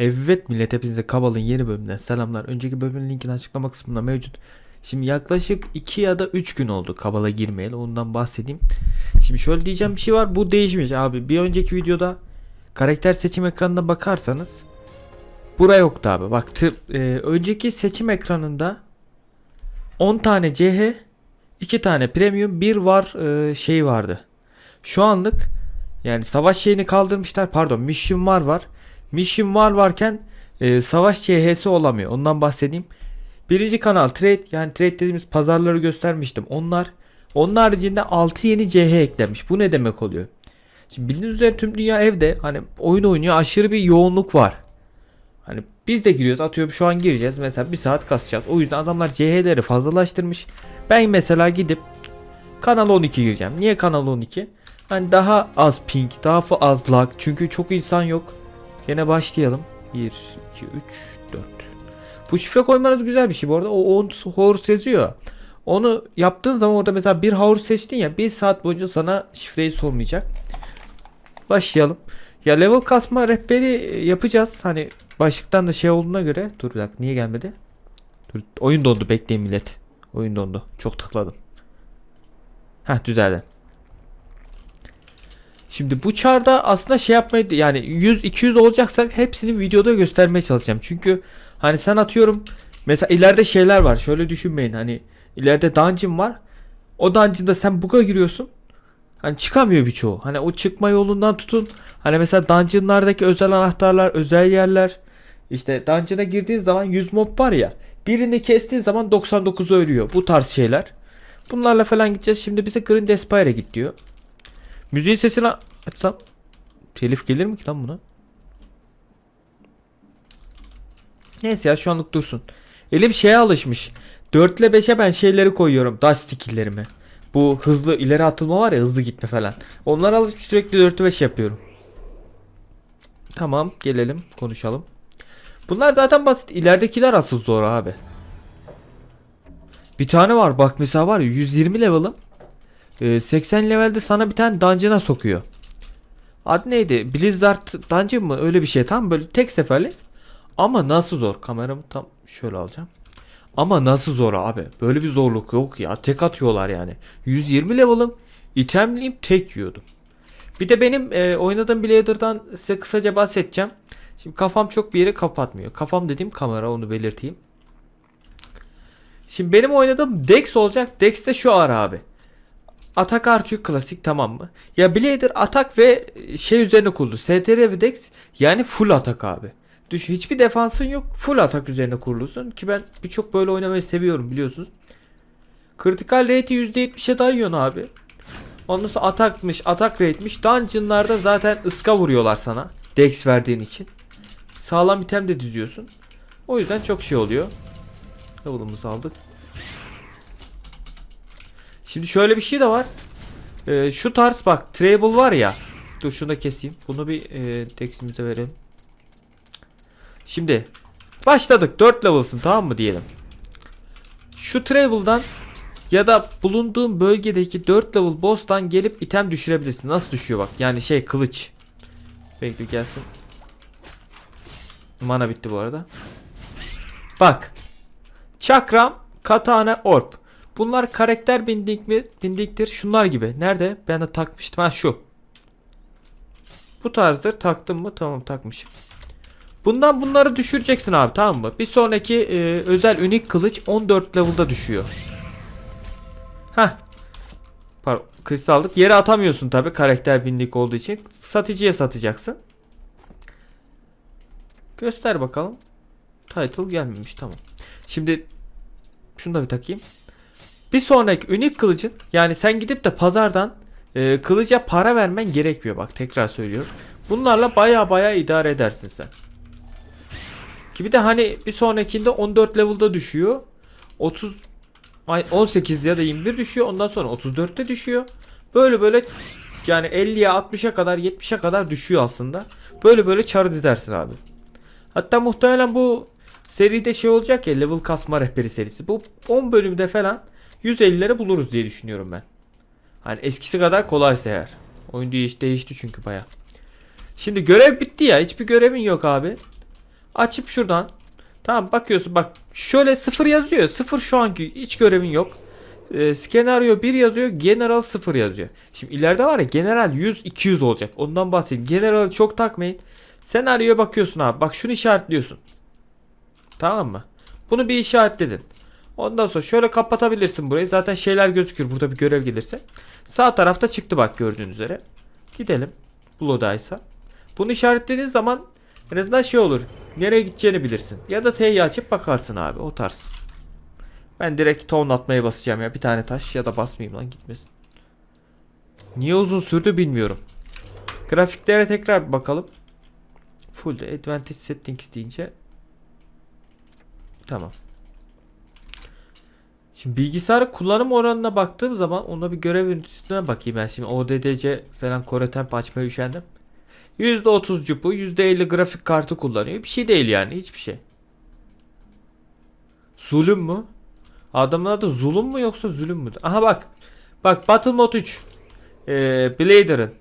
Evet millet hepinize Kabal'ın yeni bölümünden selamlar. Önceki bölümün linkini açıklama kısmında mevcut. Şimdi yaklaşık 2 ya da 3 gün oldu Kabal'a girmeyeli ondan bahsedeyim. Şimdi şöyle diyeceğim bir şey var bu değişmiş abi. Bir önceki videoda karakter seçim ekranına bakarsanız bura yoktu abi. Bak tır- e, önceki seçim ekranında 10 tane CH 2 tane premium bir var e, şey vardı. Şu anlık yani savaş şeyini kaldırmışlar pardon mission var var. Mission var varken e, savaş CH'si olamıyor. Ondan bahsedeyim. Birinci kanal trade yani trade dediğimiz pazarları göstermiştim. Onlar onun haricinde 6 yeni CH eklenmiş. Bu ne demek oluyor? Şimdi bildiğiniz üzere tüm dünya evde hani oyun oynuyor aşırı bir yoğunluk var. Hani biz de giriyoruz atıyorum şu an gireceğiz mesela bir saat kasacağız. O yüzden adamlar CH'leri fazlalaştırmış. Ben mesela gidip kanal 12 gireceğim. Niye kanal 12? Hani daha az ping, daha az lag. Çünkü çok insan yok. Yine başlayalım. 1, 2, 3, 4. Bu şifre koymanız güzel bir şey bu arada. O 10 horse yazıyor. Onu yaptığın zaman orada mesela bir horse seçtin ya bir saat boyunca sana şifreyi sormayacak. Başlayalım. Ya level kasma rehberi yapacağız. Hani başlıktan da şey olduğuna göre. Dur bir dakika niye gelmedi? Dur, oyun dondu bekleyin millet. Oyun dondu. Çok tıkladım. Heh düzeldi. Şimdi bu çarda aslında şey yapmayı yani 100-200 olacaksak hepsini videoda göstermeye çalışacağım. Çünkü hani sen atıyorum mesela ileride şeyler var. Şöyle düşünmeyin hani ileride dungeon var. O dungeon'da sen buga giriyorsun. Hani çıkamıyor birçoğu. Hani o çıkma yolundan tutun. Hani mesela dungeon'lardaki özel anahtarlar, özel yerler. İşte dungeon'a girdiğin zaman 100 mob var ya. Birini kestiğin zaman 99'u ölüyor. Bu tarz şeyler. Bunlarla falan gideceğiz. Şimdi bize Green Despire'e git diyor. Müziğin sesini açsam telif gelir mi ki lan buna? Neyse ya şu anlık dursun. Elim şeye alışmış. 4 ile 5'e ben şeyleri koyuyorum. Dash skill'lerimi. Bu hızlı ileri atılma var ya hızlı gitme falan. Onlar alışmış sürekli 4'ü 5 yapıyorum. Tamam gelelim konuşalım. Bunlar zaten basit. İleridekiler asıl zor abi. Bir tane var bak mesela var ya 120 level'ım. Ee, 80 levelde sana bir tane dungeon'a sokuyor. Adı neydi? Blizzard Dungeon mı? Öyle bir şey. Tam böyle tek seferlik. Ama nasıl zor? Kameramı tam şöyle alacağım. Ama nasıl zor abi? Böyle bir zorluk yok ya. Tek atıyorlar yani. 120 level'ım. itemliyim tek yiyordum. Bir de benim e, oynadığım Blader'dan size kısaca bahsedeceğim. Şimdi kafam çok bir yere kapatmıyor. Kafam dediğim kamera onu belirteyim. Şimdi benim oynadığım Dex olacak. Dex de şu ara abi. Atak artıyor klasik tamam mı? Ya Blader atak ve şey üzerine kurulu. STR ve Dex yani full atak abi. Düş hiçbir defansın yok. Full atak üzerine kurulusun ki ben birçok böyle oynamayı seviyorum biliyorsunuz. Kritikal rate'i %70'e dayıyorsun abi. Ondan sonra atakmış, atak rate'miş. Dungeon'larda zaten ıska vuruyorlar sana. Dex verdiğin için. Sağlam item de düzüyorsun. O yüzden çok şey oluyor. Level'ımızı aldık. Şimdi şöyle bir şey de var. Ee, şu tarz bak Treble var ya. Dur şunu da keseyim. Bunu bir e, Dex'imize verelim. Şimdi başladık. 4 level'sın tamam mı diyelim. Şu Treble'dan ya da bulunduğun bölgedeki 4 level boss'tan gelip item düşürebilirsin. Nasıl düşüyor bak. Yani şey kılıç. Bekle gelsin. Mana bitti bu arada. Bak. Çakram, katana, orb. Bunlar karakter bindik mi? Bindiktir. Şunlar gibi. Nerede? Ben de takmıştım. Ha şu. Bu tarzdır. Taktım mı? Tamam takmışım. Bundan bunları düşüreceksin abi tamam mı? Bir sonraki e, özel unik kılıç 14 level'da düşüyor. Heh. Pardon, kristal aldık. Yere atamıyorsun tabi karakter bindik olduğu için. Satıcıya satacaksın. Göster bakalım. Title gelmemiş tamam. Şimdi şunu da bir takayım. Bir sonraki unik kılıcın yani sen gidip de pazardan e, kılıca para vermen gerekmiyor bak tekrar söylüyorum. Bunlarla baya baya idare edersin sen. Ki bir de hani bir sonrakinde 14 level'da düşüyor. 30 ay 18 ya da 21 düşüyor. Ondan sonra 34'te düşüyor. Böyle böyle yani 50'ye 60'a kadar 70'e kadar düşüyor aslında. Böyle böyle çarı dizersin abi. Hatta muhtemelen bu seride şey olacak ya level kasma rehberi serisi. Bu 10 bölümde falan 150'lere buluruz diye düşünüyorum ben. Hani eskisi kadar kolaysa eğer. Oyun değiş, değişti çünkü baya. Şimdi görev bitti ya. Hiçbir görevin yok abi. Açıp şuradan. Tamam bakıyorsun bak şöyle sıfır yazıyor. Sıfır şu anki hiç görevin yok. Ee, skenaryo 1 yazıyor. General 0 yazıyor. Şimdi ileride var ya general 100-200 olacak. Ondan bahsedeyim. General'ı çok takmayın. Senaryoya bakıyorsun abi. Bak şunu işaretliyorsun. Tamam mı? Bunu bir işaretledin. Ondan sonra şöyle kapatabilirsin burayı. Zaten şeyler gözükür burada bir görev gelirse. Sağ tarafta çıktı bak gördüğünüz üzere. Gidelim. Blood'ice'a. Bunu işaretlediğin zaman en azından şey olur. Nereye gideceğini bilirsin. Ya da T'yi açıp bakarsın abi o tarz. Ben direkt ton atmaya basacağım ya. Bir tane taş ya da basmayayım lan gitmesin. Niye uzun sürdü bilmiyorum. Grafiklere tekrar bir bakalım. Full Advantage Settings deyince Tamam. Şimdi bilgisayar kullanım oranına baktığım zaman ona bir görev ünitesine bakayım ben şimdi ODDC falan Core Temp açmaya üşendim. %30 bu %50 grafik kartı kullanıyor. Bir şey değil yani hiçbir şey. Zulüm mü? Adamın adı zulüm mü yoksa zulüm mü? Aha bak. Bak Battle Mode 3. Ee, Blader'ın.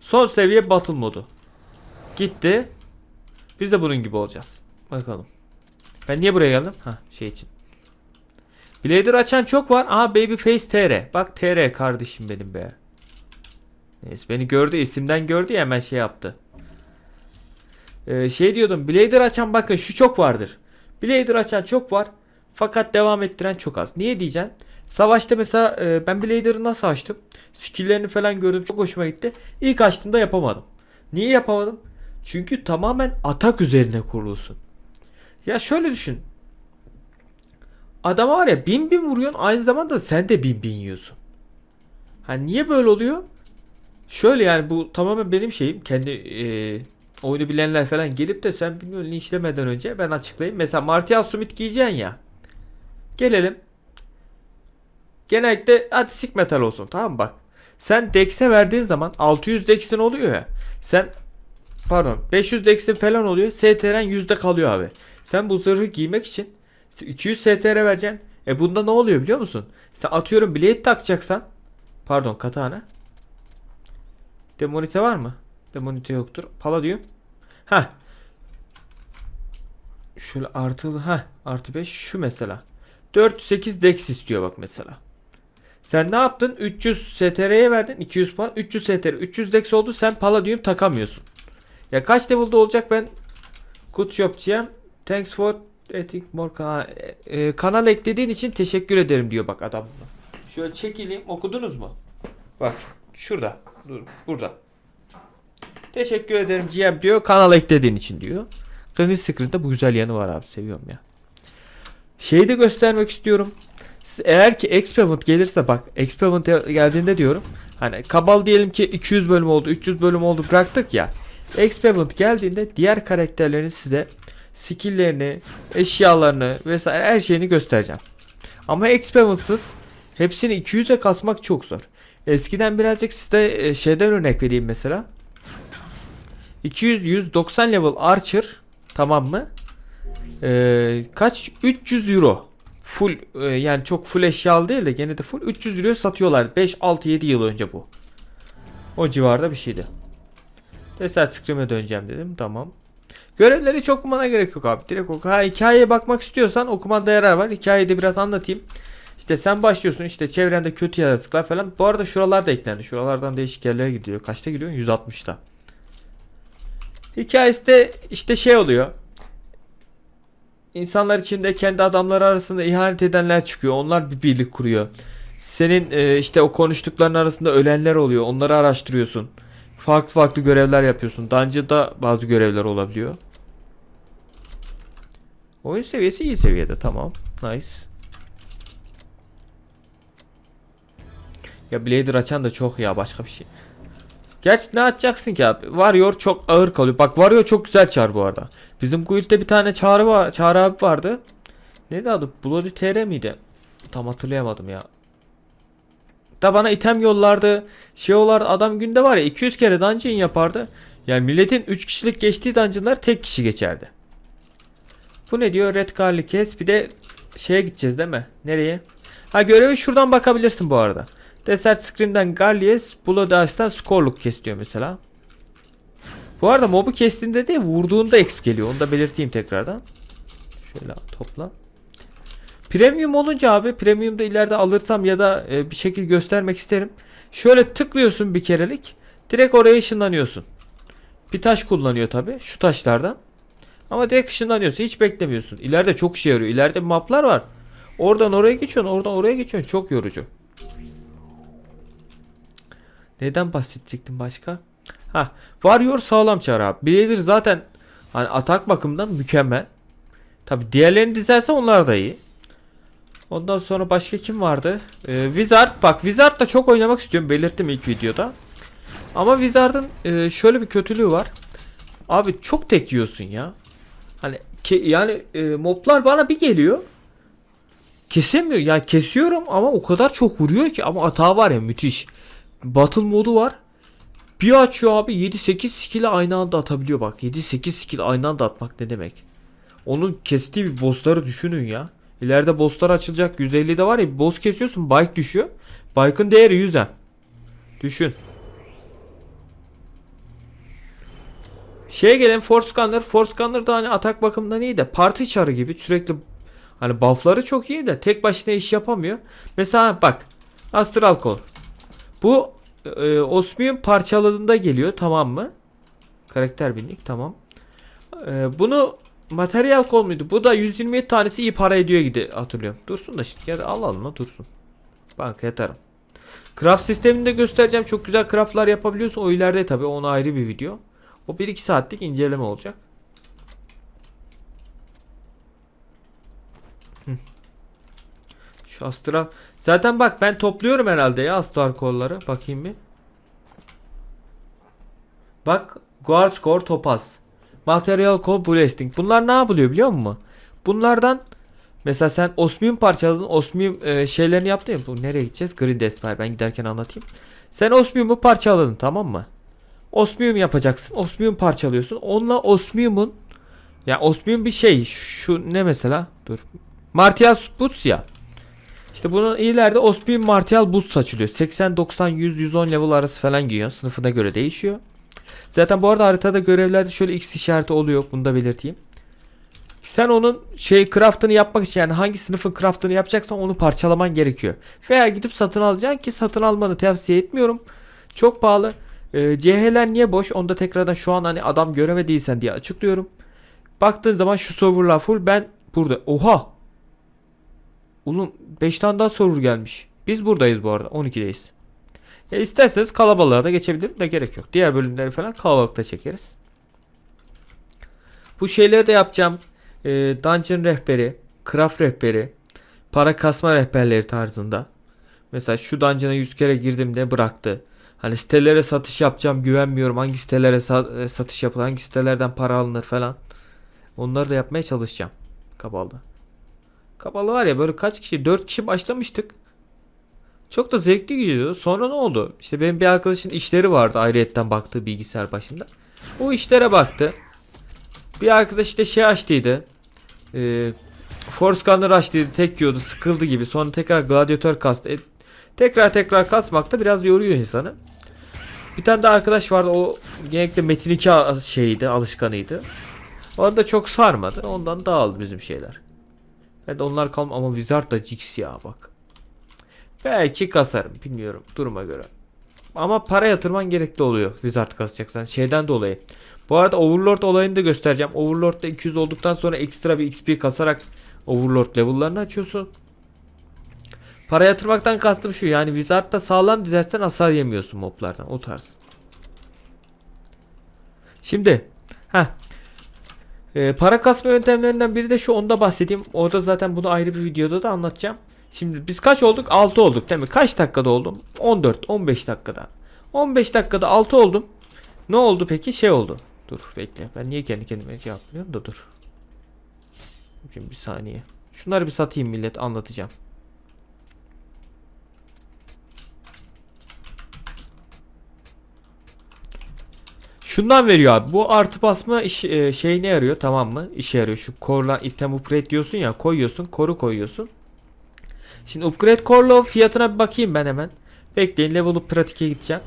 Son seviye Battle modu. Gitti. Biz de bunun gibi olacağız. Bakalım. Ben niye buraya geldim? Ha şey için. Blader açan çok var. Aha Babyface TR. Bak TR kardeşim benim be. Neyse beni gördü isimden gördü ya hemen şey yaptı. Ee, şey diyordum Blader açan bakın şu çok vardır. Blader açan çok var. Fakat devam ettiren çok az. Niye diyeceksin? Savaşta mesela e, ben Blader'ı nasıl açtım? Skill'lerini falan gördüm. Çok hoşuma gitti. İlk açtığımda yapamadım. Niye yapamadım? Çünkü tamamen atak üzerine kurulusun. Ya şöyle düşün. Adama var ya bin bin vuruyorsun aynı zamanda sen de bin bin yiyorsun. Ha niye böyle oluyor? Şöyle yani bu tamamen benim şeyim. Kendi e, oyunu bilenler falan gelip de sen bilmiyorum linçlemeden önce ben açıklayayım. Mesela Martial Summit giyeceksin ya. Gelelim. Genellikle hadi sik metal olsun tamam mı bak. Sen Dex'e verdiğin zaman 600 Dex'in oluyor ya. Sen pardon 500 Dex'in falan oluyor. STR'n yüzde kalıyor abi. Sen bu zırhı giymek için 200 STR vereceksin. E bunda ne oluyor biliyor musun? Sen atıyorum blade takacaksan pardon katana. Demonite var mı? Demonite yoktur. Palladium. Ha. Şöyle artı ha artı 5 şu mesela. 408 dex istiyor bak mesela. Sen ne yaptın? 300 STR'ye verdin. 200 puan. 300 STR. 300 dex oldu. Sen Palladium takamıyorsun. Ya kaç level'da olacak ben Good job GM. Thanks for adding more kanal, e, kanal eklediğin için teşekkür ederim diyor bak adam. Şöyle çekileyim. Okudunuz mu? Bak şurada. Dur burada. Teşekkür ederim GM diyor. Kanal eklediğin için diyor. Green Screen'de bu güzel yanı var abi. Seviyorum ya. Şeyi de göstermek istiyorum. Siz eğer ki Experiment gelirse bak Experiment geldiğinde diyorum. Hani Kabal diyelim ki 200 bölüm oldu 300 bölüm oldu bıraktık ya. Experiment geldiğinde diğer karakterlerin size skill'lerini, eşyalarını vesaire her şeyini göstereceğim. Ama Experiment'sız hepsini 200'e kasmak çok zor. Eskiden birazcık size e, şeyden örnek vereyim mesela. 200 190 level Archer tamam mı? Ee, kaç 300 euro full e, yani çok full eşyalı değil de gene de full 300 euro satıyorlar 5 6 7 yıl önce bu. O civarda bir şeydi. Desert Scream'e döneceğim dedim. Tamam. Görevleri çok okumana gerek yok abi. Direkt oku. Ha hikayeye bakmak istiyorsan okumanda yarar var. Hikayeyi de biraz anlatayım. İşte sen başlıyorsun işte çevrende kötü yaratıklar falan. Bu arada şuralar da eklendi. Şuralardan değişik yerlere gidiyor. Kaçta gidiyor? 160'ta. Hikayesi de işte şey oluyor. İnsanlar içinde kendi adamları arasında ihanet edenler çıkıyor. Onlar bir birlik kuruyor. Senin e, işte o konuştukların arasında ölenler oluyor. Onları araştırıyorsun. Farklı farklı görevler yapıyorsun. Dungeon'da bazı görevler olabiliyor. Oyun seviyesi iyi seviyede. Tamam. Nice. Ya Blader açan da çok ya başka bir şey. Gerçi ne açacaksın ki abi? Warrior çok ağır kalıyor. Bak Warrior çok güzel çağrı bu arada. Bizim guild'de bir tane çağrı var, çağrı abi vardı. Neydi adı? Bloody TR miydi? Tam hatırlayamadım ya. Da bana item yollardı. Şey olar adam günde var ya 200 kere dungeon yapardı. Yani milletin 3 kişilik geçtiği dungeonlar tek kişi geçerdi. Bu ne diyor? Red Carly kes. Bir de şeye gideceğiz değil mi? Nereye? Ha görevi şuradan bakabilirsin bu arada. Desert Scream'den Garlies, Blood Ice'dan Scoreluk kes diyor mesela. Bu arada mobu kestiğinde de vurduğunda exp geliyor. Onu da belirteyim tekrardan. Şöyle topla. Premium olunca abi premiumda ileride alırsam ya da e, bir şekil göstermek isterim. Şöyle tıklıyorsun bir kerelik. Direkt oraya ışınlanıyorsun. Bir taş kullanıyor tabi şu taşlardan. Ama direkt ışınlanıyorsun hiç beklemiyorsun. İleride çok işe yarıyor. İleride maplar var. Oradan oraya geçiyorsun oradan oraya geçiyorsun. Çok yorucu. Neden bahsedecektim başka? Ha, Warrior sağlam çar abi. Blader zaten hani atak bakımından mükemmel. Tabi diğerlerini dizerse onlar da iyi. Ondan sonra başka kim vardı? Ee, Wizard. Bak Wizard da çok oynamak istiyorum. Belirttim ilk videoda. Ama Wizard'ın e, şöyle bir kötülüğü var. Abi çok tek yiyorsun ya. Hani ke- yani e, moblar bana bir geliyor. Kesemiyor. Ya kesiyorum ama o kadar çok vuruyor ki ama hata var ya müthiş. Battle modu var. Bir açıyor abi 7-8 skill'i aynı anda atabiliyor bak. 7-8 skill aynı anda atmak ne demek? Onun kestiği bir bossları düşünün ya. İleride bosslar açılacak. 150'de var ya boss kesiyorsun bike düşüyor. Bike'ın değeri 100 hem. Düşün. Şeye gelen Force Gunner. Force Gunner da hani atak bakımından iyi de parti çarı gibi sürekli hani buffları çok iyi de tek başına iş yapamıyor. Mesela bak Astral Call. Bu e, Osmium parçaladığında geliyor tamam mı? Karakter binlik tamam. E, bunu materyal kol muydu? Bu da 127 tanesi iyi para ediyor gibi hatırlıyorum. Dursun da şimdi ya da alalım da dursun. Banka yatarım. Craft sistemini de göstereceğim. Çok güzel craftlar yapabiliyorsun. O ileride tabi ona ayrı bir video. O 1-2 saatlik inceleme olacak. Şu astral. Zaten bak ben topluyorum herhalde ya astral kolları. Bakayım bir. Bak Guards Core Topaz. Material Core Blasting. Bunlar ne yapılıyor biliyor musun? Bunlardan mesela sen osmium parçaladın. Osmium e, şeylerini yaptın ya. Bu nereye gideceğiz? Green Despair. Ben giderken anlatayım. Sen osmiumu parçaladın tamam mı? Osmium yapacaksın. Osmium parçalıyorsun. Onunla osmiumun ya osmium bir şey. Şu ne mesela? Dur. Martial Boots ya. İşte bunun ileride Osmium Martial Boots açılıyor. 80, 90, 100, 110 level arası falan giyiyor. Sınıfına göre değişiyor. Zaten bu arada haritada görevlerde şöyle X işareti oluyor. Bunu da belirteyim. Sen onun şey craftını yapmak için yani hangi sınıfın craftını yapacaksan onu parçalaman gerekiyor. Veya gidip satın alacaksın ki satın almanı tavsiye etmiyorum. Çok pahalı. Ee, CH'ler niye boş? Onu da tekrardan şu an hani adam göremediysen diye açıklıyorum. Baktığın zaman şu serverlar full. Ben burada. Oha! Oğlum 5 tane daha server gelmiş. Biz buradayız bu arada. 12'deyiz. Ya isterseniz kalabalığa da geçebilirim de gerek yok. Diğer bölümleri falan kalabalıkta çekeriz. Bu şeyleri de yapacağım. Ee, dungeon rehberi, craft rehberi, para kasma rehberleri tarzında. Mesela şu dungeon'a 100 kere girdim de bıraktı. Hani sitelere satış yapacağım güvenmiyorum. Hangi sitelere sa- e, satış yapılır, hangi sitelerden para alınır falan. Onları da yapmaya çalışacağım. Kabalda. Kapalı var ya böyle kaç kişi 4 kişi başlamıştık. Çok da zevkli gidiyordu. Sonra ne oldu? İşte benim bir arkadaşın işleri vardı ayrıyetten baktığı bilgisayar başında. O işlere baktı. Bir arkadaş işte şey açtıydı. Ee, Force Gunner açtıydı. Tek yiyordu. Sıkıldı gibi. Sonra tekrar Gladiator kastı. Tekrar tekrar kasmak da biraz yoruyor insanı. Bir tane de arkadaş vardı. O genellikle Metin 2 şeyiydi. Alışkanıydı. Orada çok sarmadı. Ondan dağıldı bizim şeyler. Evet onlar kalm ama Wizard da Jix ya bak. Belki kasarım bilmiyorum duruma göre. Ama para yatırman gerekli oluyor Wizard kasacaksan şeyden dolayı. Bu arada Overlord olayını da göstereceğim. Overlord'da 200 olduktan sonra ekstra bir XP kasarak Overlord level'larını açıyorsun. Para yatırmaktan kastım şu yani Wizard'da sağlam dizersen hasar yemiyorsun moblardan o tarz. Şimdi ha ee, para kasma yöntemlerinden biri de şu onda bahsedeyim. Orada zaten bunu ayrı bir videoda da anlatacağım. Şimdi biz kaç olduk? 6 olduk değil mi? Kaç dakikada oldum? 14, 15 dakikada. 15 dakikada 6 oldum. Ne oldu peki? Şey oldu. Dur bekle. Ben niye kendi kendime cevaplıyorum da dur. Şimdi bir saniye. Şunları bir satayım millet anlatacağım. Şundan veriyor abi. Bu artı basma iş, e, şey ne yarıyor tamam mı? İşe yarıyor. Şu core'la item upgrade diyorsun ya koyuyorsun. Core'u koyuyorsun. Şimdi upgrade core'la fiyatına bir bakayım ben hemen. Bekleyin level up pratik'e gideceğim.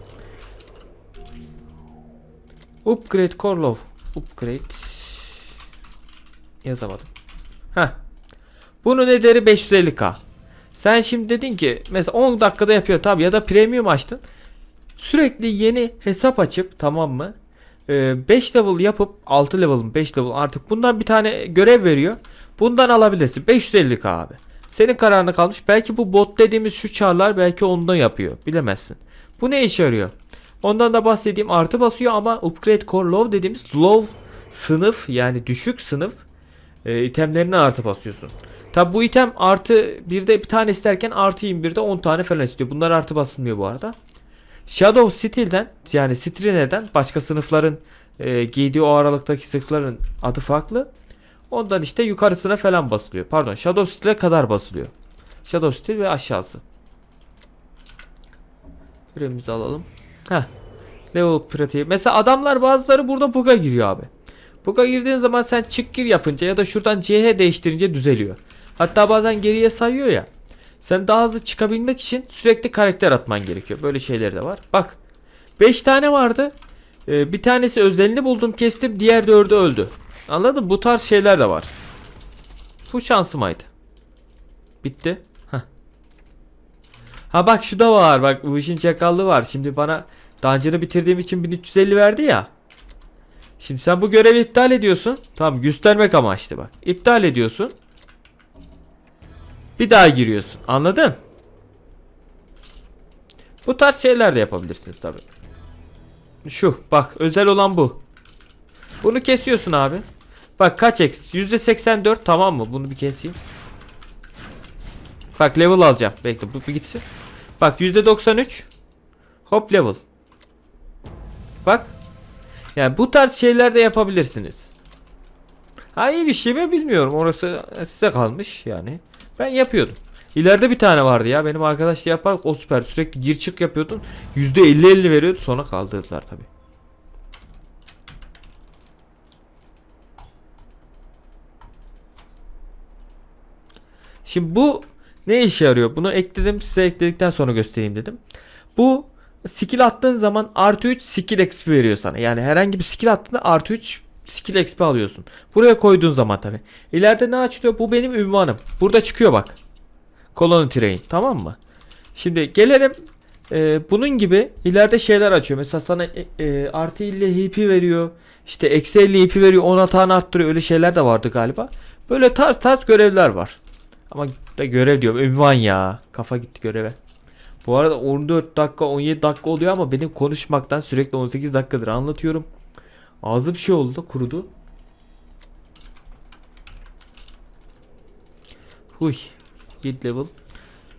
Upgrade Korlov. Upgrade. Yazamadım. Heh. Bunun ederi 550k. Sen şimdi dedin ki mesela 10 dakikada yapıyor tabi ya da premium açtın. Sürekli yeni hesap açıp tamam mı? 5 level yapıp 6 level mı 5 level artık bundan bir tane görev veriyor. Bundan alabilirsin. 550k abi. Senin kararına kalmış. Belki bu bot dediğimiz şu çarlar belki ondan yapıyor. Bilemezsin. Bu ne işe yarıyor? Ondan da bahsedeyim. Artı basıyor ama upgrade core low dediğimiz low sınıf yani düşük sınıf e, itemlerine artı basıyorsun. Tabi bu item artı birde bir tane isterken artı 21'de 10 tane falan istiyor. Bunlar artı basılmıyor bu arada. Shadow Steel'den yani Strine'den başka sınıfların e, giydiği o aralıktaki sınıfların adı farklı. Ondan işte yukarısına falan basılıyor. Pardon Shadow Steel'e kadar basılıyor. Shadow Steel ve aşağısı. Görevimizi alalım. Heh. Level pratiği. Mesela adamlar bazıları burada bug'a giriyor abi. Bug'a girdiğin zaman sen çık gir yapınca ya da şuradan CH değiştirince düzeliyor. Hatta bazen geriye sayıyor ya. Sen daha hızlı çıkabilmek için sürekli karakter atman gerekiyor. Böyle şeyler de var. Bak. 5 tane vardı. Ee, bir tanesi özelini buldum kestim. Diğer dördü öldü. Anladın? Bu tarz şeyler de var. Bu şansımaydı. Bitti. Heh. Ha bak şu da var. Bak bu işin çakallığı var. Şimdi bana Dungeon'ı bitirdiğim için 1350 verdi ya. Şimdi sen bu görevi iptal ediyorsun. Tamam göstermek amaçlı bak. İptal ediyorsun. Bir daha giriyorsun. Anladın? Bu tarz şeyler de yapabilirsiniz tabi. Şu bak özel olan bu. Bunu kesiyorsun abi. Bak kaç x? %84 tamam mı? Bunu bir keseyim. Bak level alacağım. Bekle bu bir gitsin. Bak %93. Hop level. Bak. Yani bu tarz şeyler de yapabilirsiniz. Ha iyi bir şey mi bilmiyorum. Orası size kalmış yani. Ben yapıyordum. İleride bir tane vardı ya. Benim arkadaş da yapar. O süper. Sürekli gir çık yapıyordun. %50-50 veriyordu. Sonra kaldırdılar tabi. Şimdi bu ne işe yarıyor? Bunu ekledim. Size ekledikten sonra göstereyim dedim. Bu skill attığın zaman artı 3 skill XP veriyor sana. Yani herhangi bir skill attığında artı 3 skill XP alıyorsun. Buraya koyduğun zaman tabi. İleride ne açılıyor? Bu benim ünvanım. Burada çıkıyor bak. Colony Train. Tamam mı? Şimdi gelelim e, bunun gibi ileride şeyler açıyor. Mesela sana e, e, artı 50 HP veriyor. İşte eksi 50 HP veriyor. 10 tane arttırıyor. Öyle şeyler de vardı galiba. Böyle tarz tarz görevler var. Ama da görev diyorum. Ünvan ya. Kafa gitti göreve. Bu arada 14 dakika 17 dakika oluyor ama benim konuşmaktan sürekli 18 dakikadır anlatıyorum. Ağzı bir şey oldu da kurudu. Huy. 7 level.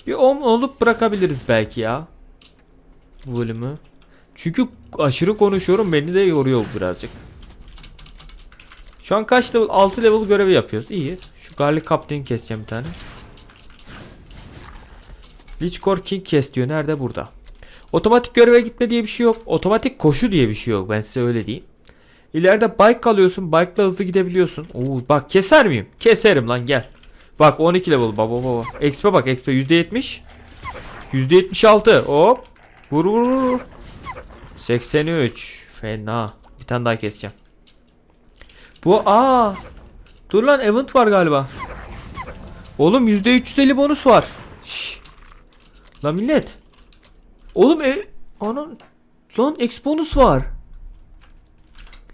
Bir 10 olup bırakabiliriz belki ya. Bölümü. Çünkü aşırı konuşuyorum beni de yoruyor birazcık. Şu an kaç level? 6 level görevi yapıyoruz. İyi. Şu Garlic Captain'i keseceğim bir tane. Lichcore King kes diyor. Nerede? Burada. Otomatik göreve gitme diye bir şey yok. Otomatik koşu diye bir şey yok. Ben size öyle diyeyim. İleride bike alıyorsun. Bike'la hızlı gidebiliyorsun. Oo, bak keser miyim? Keserim lan gel. Bak 12 level baba baba. XP bak XP %70. %76. Hop. Vur vur vur. 83. Fena. Bir tane daha keseceğim. Bu aa. Dur lan event var galiba. Oğlum %350 bonus var. Şş. Lan millet. Oğlum e ana lan X bonus var.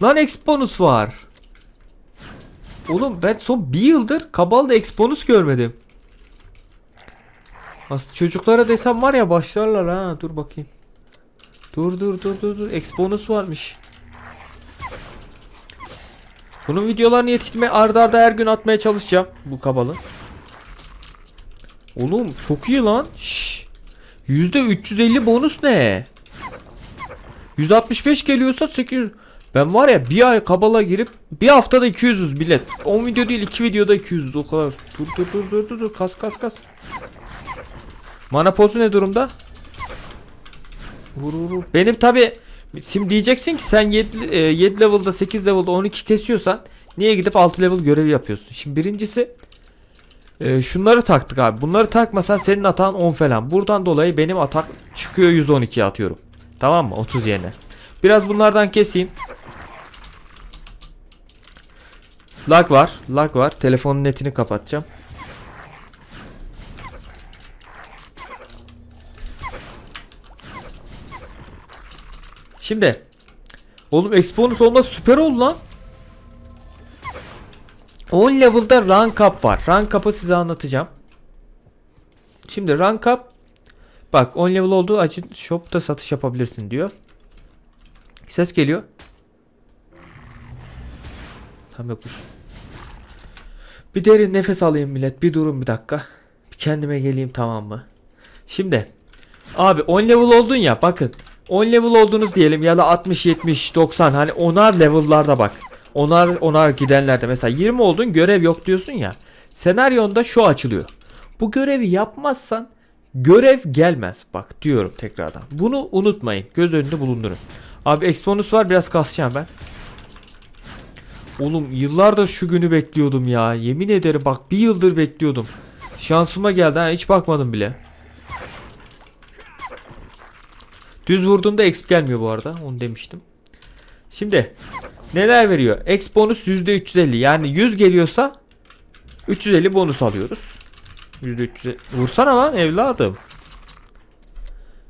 Lan X bonus var. Oğlum ben son bir yıldır Kabal'da X bonus görmedim. Aslında çocuklara desem var ya başlarlar ha. Dur bakayım. Dur dur dur dur dur. X bonus varmış. Bunun videolarını yetiştirmeye arda arda her gün atmaya çalışacağım. Bu kabalı. Oğlum çok iyi lan. Şşş. %350 bonus ne? 165 geliyorsa 800. Ben var ya bir ay kabala girip bir haftada 200'üz bilet. 10 video değil 2 videoda 200 o kadar. Dur dur dur dur dur dur kas kas kas. Mana potu ne durumda? Vur vur vur. Benim tabi şimdi diyeceksin ki sen 7, 7 level'da 8 level'da 12 kesiyorsan niye gidip 6 level görevi yapıyorsun? Şimdi birincisi e, şunları taktık abi. Bunları takmasan senin atan 10 falan. Buradan dolayı benim atak çıkıyor 112'ye atıyorum. Tamam mı? 30 yerine. Biraz bunlardan keseyim. Lag var. Lag var. Telefonun netini kapatacağım. Şimdi Oğlum Exponus olmaz süper oldu lan. 10 level'da rank up var. Rank up'ı size anlatacağım. Şimdi rank up bak 10 level olduğu açın shop'ta satış yapabilirsin diyor. Ses geliyor. Tam yokmuş. Bir derin nefes alayım millet. Bir durun bir dakika. Bir kendime geleyim tamam mı? Şimdi abi 10 level oldun ya bakın. 10 level oldunuz diyelim ya da 60 70 90 hani onar level'larda bak. Onar onar gidenlerde mesela 20 oldun görev yok diyorsun ya. Senaryonda şu açılıyor. Bu görevi yapmazsan görev gelmez. Bak diyorum tekrardan. Bunu unutmayın. Göz önünde bulundurun. Abi Exponus var biraz kasacağım ben. Oğlum yıllardır şu günü bekliyordum ya. Yemin ederim bak bir yıldır bekliyordum. Şansıma geldi ha hiç bakmadım bile. Düz vurduğumda exp gelmiyor bu arada. Onu demiştim. Şimdi neler veriyor? X bonus %350 yani 100 geliyorsa 350 bonus alıyoruz. %350 vursana lan evladım.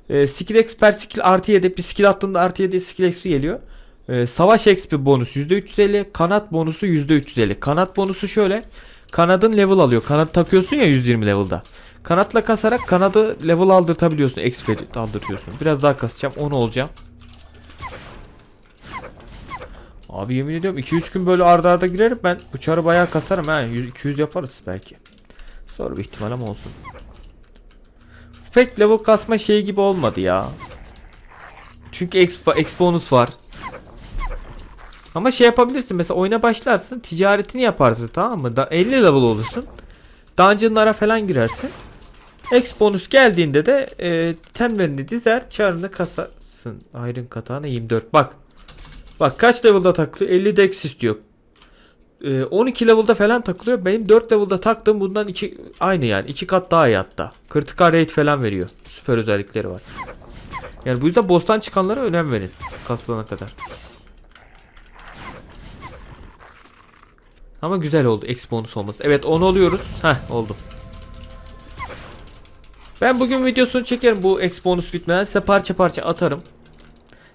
E, skill X per skill artı 7 bir skill attığımda artı 7 skill X'i geliyor. E, savaş XP bonus %350 kanat bonusu %350 kanat bonusu şöyle kanadın level alıyor. Kanat takıyorsun ya 120 level'da. Kanatla kasarak kanadı level aldırtabiliyorsun XP aldırtıyorsun. Biraz daha kasacağım 10 olacağım. Abi yemin ediyorum 2-3 gün böyle arda arda girerim ben uçarı bayağı kasarım ha. 100, 200 yaparız belki. Zor bir ihtimal ama olsun. Pek level kasma şeyi gibi olmadı ya. Çünkü exp, bonus var ama şey yapabilirsin mesela oyuna başlarsın ticaretini yaparsın tamam mı? Da 50 level olursun. Dungeon'lara falan girersin. X bonus geldiğinde de e, temlerini dizer çarını kasarsın. Iron katana 24 bak. Bak kaç level'da takılıyor? 50 dex istiyor. E, 12 level'da falan takılıyor. Benim 4 level'da taktığım bundan iki aynı yani. 2 kat daha iyi hatta. Critical rate falan veriyor. Süper özellikleri var. Yani bu yüzden boss'tan çıkanlara önem verin. Kasılana kadar. Ama güzel oldu X bonus olması. Evet 10 oluyoruz. Heh oldu. Ben bugün videosunu çekerim bu X bonus bitmeden size parça parça atarım.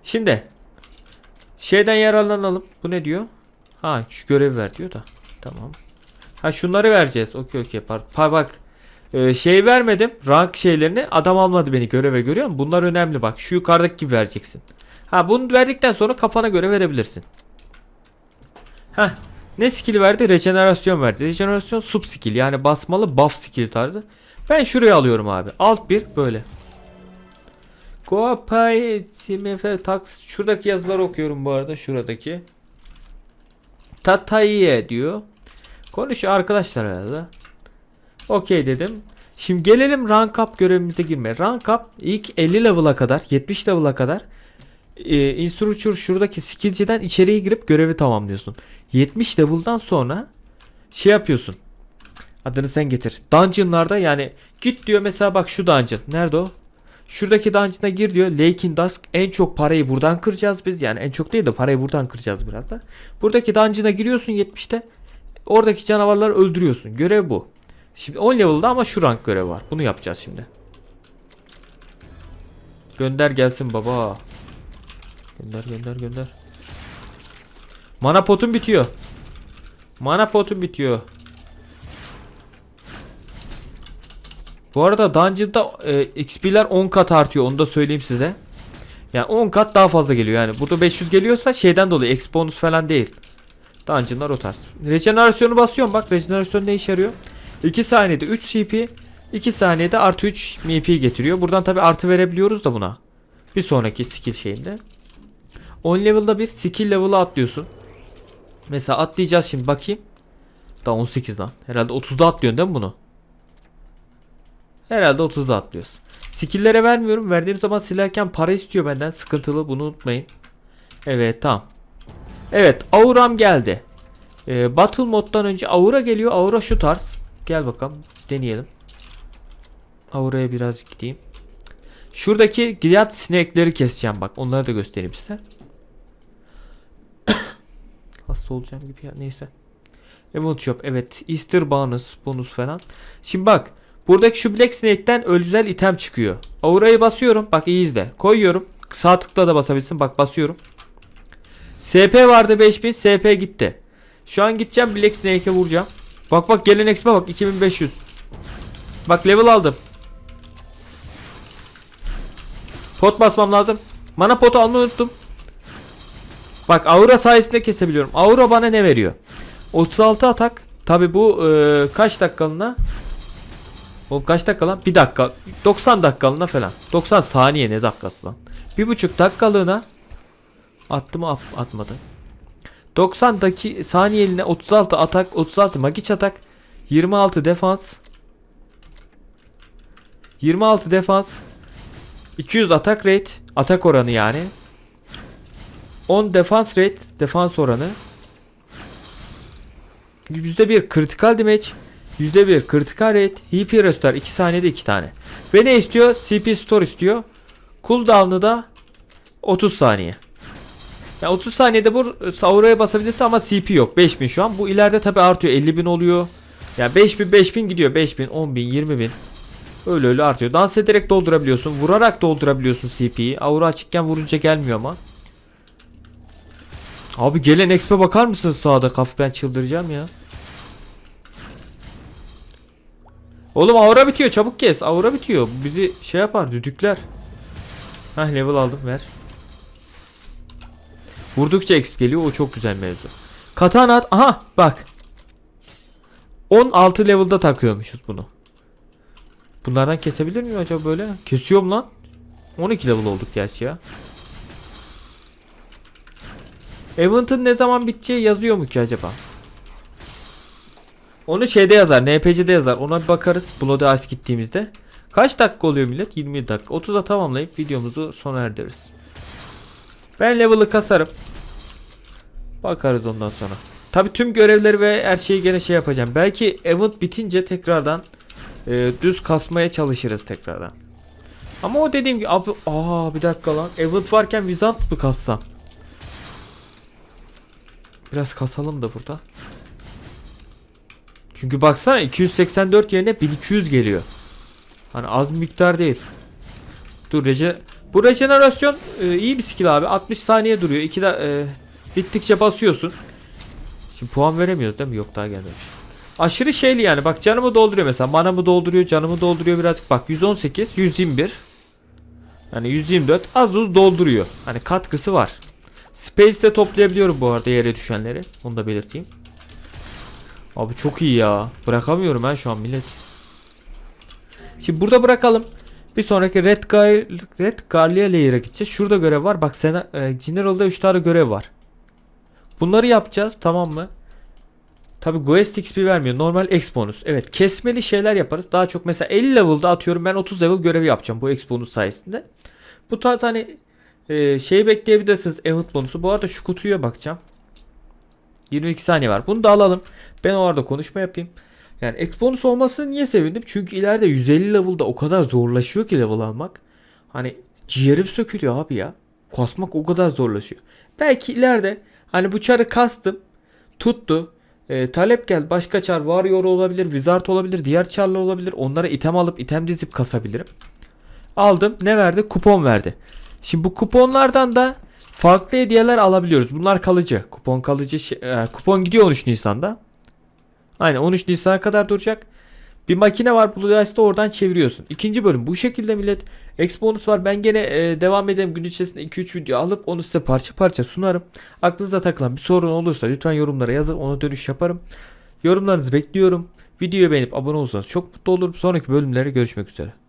Şimdi şeyden yararlanalım. Bu ne diyor? Ha şu görevi ver diyor da. Tamam. Ha şunları vereceğiz. Okey okey. Pa bak. Ee, şey vermedim. Rank şeylerini adam almadı beni göreve görüyor musun? Bunlar önemli bak. Şu yukarıdaki gibi vereceksin. Ha bunu verdikten sonra kafana göre verebilirsin. Heh ne skill verdi? Rejenerasyon verdi. Rejenerasyon sub skill yani basmalı buff skill tarzı. Ben şuraya alıyorum abi. Alt bir böyle. Goapay Simefe Tax şuradaki yazıları okuyorum bu arada şuradaki. Tataye diyor. Konuşuyor arkadaşlar herhalde. Okey dedim. Şimdi gelelim rank up görevimize girmeye. Rank up ilk 50 level'a kadar 70 level'a kadar e, instructor şuradaki skill'ciden içeriye girip görevi tamamlıyorsun. 70 level'dan sonra şey yapıyorsun. Adını sen getir. Dungeon'larda yani git diyor mesela bak şu dungeon. Nerede o? Şuradaki dungeon'a gir diyor. Lake in Dusk en çok parayı buradan kıracağız biz. Yani en çok değil de parayı buradan kıracağız biraz da. Buradaki dungeon'a giriyorsun 70'te. Oradaki canavarları öldürüyorsun. Görev bu. Şimdi 10 level'da ama şu rank görevi var. Bunu yapacağız şimdi. Gönder gelsin baba. Gönder gönder gönder. Mana potum bitiyor. Mana potum bitiyor. Bu arada Dungeon'da e, XP'ler 10 kat artıyor. Onu da söyleyeyim size. Yani 10 kat daha fazla geliyor. Yani burada 500 geliyorsa şeyden dolayı X bonus falan değil. Dungeon'lar o tarz. Rejenerasyonu basıyorum. Bak rejenerasyon ne işe yarıyor? 2 saniyede 3 CP. 2 saniyede artı 3 MP getiriyor. Buradan tabi artı verebiliyoruz da buna. Bir sonraki skill şeyinde. 10 level'da bir skill level'a atlıyorsun. Mesela atlayacağız şimdi bakayım. Daha 18 lan. Herhalde 30'da atlıyorsun değil mi bunu? Herhalde 30'da atlıyoruz. Skill'lere vermiyorum. Verdiğim zaman silerken para istiyor benden. Sıkıntılı bunu unutmayın. Evet tamam. Evet auram geldi. Ee, battle moddan önce aura geliyor. Aura şu tarz. Gel bakalım deneyelim. Aura'ya biraz gideyim. Şuradaki giyat sinekleri keseceğim bak. Onları da göstereyim size. Hasta olacağım gibi ya neyse. Event Shop evet. Easter bonus, bonus falan. Şimdi bak. Buradaki şu Black Snake'ten özel item çıkıyor. Aura'yı basıyorum. Bak iyi izle. Koyuyorum. Sağ tıkla da basabilsin. Bak basıyorum. SP vardı 5000. SP gitti. Şu an gideceğim Black Snake'e vuracağım. Bak bak gelen expe bak 2500. Bak level aldım. Pot basmam lazım. Mana potu almayı unuttum. Bak aura sayesinde kesebiliyorum. Aura bana ne veriyor? 36 atak. Tabi bu e, kaç dakikalığına? O kaç dakika lan? 1 dakika. 90 dakikalığına falan. 90 saniye ne dakikası lan? 1,5 dakikalığına attı mı at- atmadı. 90 daki saniyeliğine 36 atak, 36 magic atak, 26 defans. 26 defans. 200 atak rate, atak oranı yani. 10 defans rate, defans oranı. %1 critical damage, %1 critical rate, HP restore 2 saniyede 2 tane. Ve ne istiyor? CP store istiyor. Cooldown'u da 30 saniye. Ya 30 saniyede bu Saura'ya basabilirse ama CP yok. 5000 şu an. Bu ileride tabi artıyor. 50.000 oluyor. Ya 5000 5000 gidiyor. 5000, 10.000, 20.000. Öyle öyle artıyor. Dans ederek doldurabiliyorsun. Vurarak doldurabiliyorsun CP'yi. Aura açıkken vurunca gelmiyor ama. Abi gelen expe bakar mısınız sağda kapı ben çıldıracağım ya. Oğlum aura bitiyor çabuk kes. Aura bitiyor. Bizi şey yapar düdükler. Hah level aldım ver. Vurdukça exp geliyor o çok güzel mevzu. Katana at. Aha bak. 16 level'da takıyormuşuz bunu. Bunlardan kesebilir miyim acaba böyle? Kesiyorum lan. 12 level olduk gerçi ya. Event'ın ne zaman biteceği yazıyor mu ki acaba? Onu şeyde yazar, NPC'de yazar. Ona bir bakarız Bloody Ice gittiğimizde. Kaç dakika oluyor millet? 20 dakika. 30'a tamamlayıp videomuzu sona erdiririz. Ben level'ı kasarım. Bakarız ondan sonra. Tabi tüm görevleri ve her şeyi gene şey yapacağım. Belki event bitince tekrardan e, düz kasmaya çalışırız tekrardan. Ama o dediğim gibi abi aa bir dakika lan. Event varken Wizard mı kassam? Biraz kasalım da burada. Çünkü baksana 284 yerine 1200 geliyor. Hani az miktar değil. Dur rece bu rejenerasyon e, iyi bir skill abi. 60 saniye duruyor. 2 de e, bittikçe basıyorsun. Şimdi puan veremiyoruz değil mi? Yok daha gelmemiş. Aşırı şeyli yani. Bak canımı dolduruyor mesela. Manamı dolduruyor, canımı dolduruyor birazcık. Bak 118, 121. Yani 124 az uz dolduruyor. Hani katkısı var. Space'de toplayabiliyorum bu arada yere düşenleri. Onu da belirteyim. Abi çok iyi ya. Bırakamıyorum ben şu an millet. Şimdi burada bırakalım. Bir sonraki Red, Gar Red Garlia Layer'a gideceğiz. Şurada görev var. Bak sen e, General'da 3 tane görev var. Bunları yapacağız tamam mı? Tabi Guest XP vermiyor. Normal X bonus. Evet kesmeli şeyler yaparız. Daha çok mesela 50 level'da atıyorum ben 30 level görevi yapacağım bu X bonus sayesinde. Bu tarz hani e, şey bekleyebilirsiniz event bonusu. Bu arada şu kutuya bakacağım. 22 saniye var. Bunu da alalım. Ben o arada konuşma yapayım. Yani X bonus olmasını niye sevindim? Çünkü ileride 150 level'da o kadar zorlaşıyor ki level almak. Hani ciğerim sökülüyor abi ya. Kasmak o kadar zorlaşıyor. Belki ileride hani bu çarı kastım. Tuttu. E, talep gel başka çar warrior olabilir, wizard olabilir, diğer çarlar olabilir. Onlara item alıp item dizip kasabilirim. Aldım. Ne verdi? Kupon verdi. Şimdi bu kuponlardan da farklı hediyeler alabiliyoruz. Bunlar kalıcı. Kupon kalıcı. e, kupon gidiyor 13 Nisan'da. Aynen 13 Nisan'a kadar duracak. Bir makine var Blue oradan çeviriyorsun. İkinci bölüm bu şekilde millet. X var. Ben gene e, devam edeyim gün içerisinde 2-3 video alıp onu size parça parça sunarım. Aklınıza takılan bir sorun olursa lütfen yorumlara yazın. Ona dönüş yaparım. Yorumlarınızı bekliyorum. Videoyu beğenip abone olursanız çok mutlu olurum. Sonraki bölümlere görüşmek üzere.